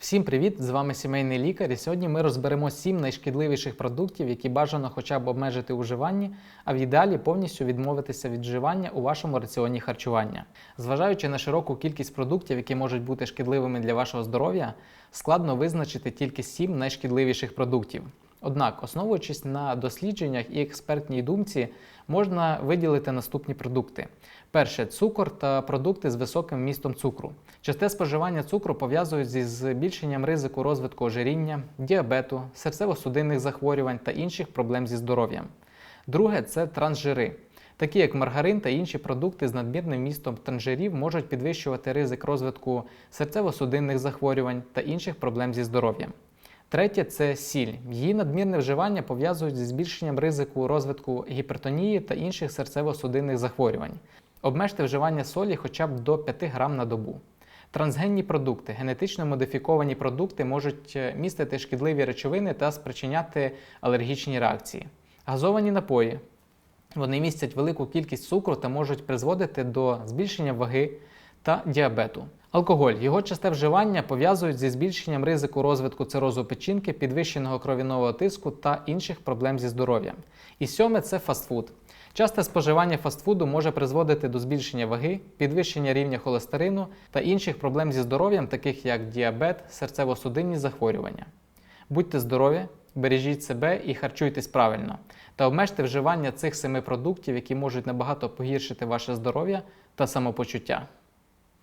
Всім привіт! З вами сімейний лікар. І сьогодні ми розберемо 7 найшкідливіших продуктів, які бажано хоча б обмежити у а в ідеалі повністю відмовитися від вживання у вашому раціоні харчування. Зважаючи на широку кількість продуктів, які можуть бути шкідливими для вашого здоров'я, складно визначити тільки 7 найшкідливіших продуктів. Однак, основуючись на дослідженнях і експертній думці, можна виділити наступні продукти: перше цукор та продукти з високим вмістом цукру. Часте споживання цукру пов'язують зі збільшенням ризику розвитку ожиріння, діабету, серцево-судинних захворювань та інших проблем зі здоров'ям. Друге це трансжири. Такі як маргарин та інші продукти з надмірним вмістом трансжирів можуть підвищувати ризик розвитку серцево-судинних захворювань та інших проблем зі здоров'ям. Третє це сіль. Її надмірне вживання пов'язують зі збільшенням ризику розвитку гіпертонії та інших серцево-судинних захворювань. Обмежте вживання солі хоча б до 5 грам на добу. Трансгенні продукти, генетично модифіковані продукти можуть е, містити шкідливі речовини та спричиняти алергічні реакції. Газовані напої. Вони містять велику кількість цукру та можуть призводити до збільшення ваги та діабету. Алкоголь його часте вживання пов'язують зі збільшенням ризику розвитку цирозу печінки, підвищеного кров'яного тиску та інших проблем зі здоров'ям. І сьоме це фастфуд. Часте споживання фастфуду може призводити до збільшення ваги, підвищення рівня холестерину та інших проблем зі здоров'ям, таких як діабет, серцево-судинні захворювання. Будьте здорові, бережіть себе і харчуйтесь правильно, та обмежте вживання цих семи продуктів, які можуть набагато погіршити ваше здоров'я та самопочуття.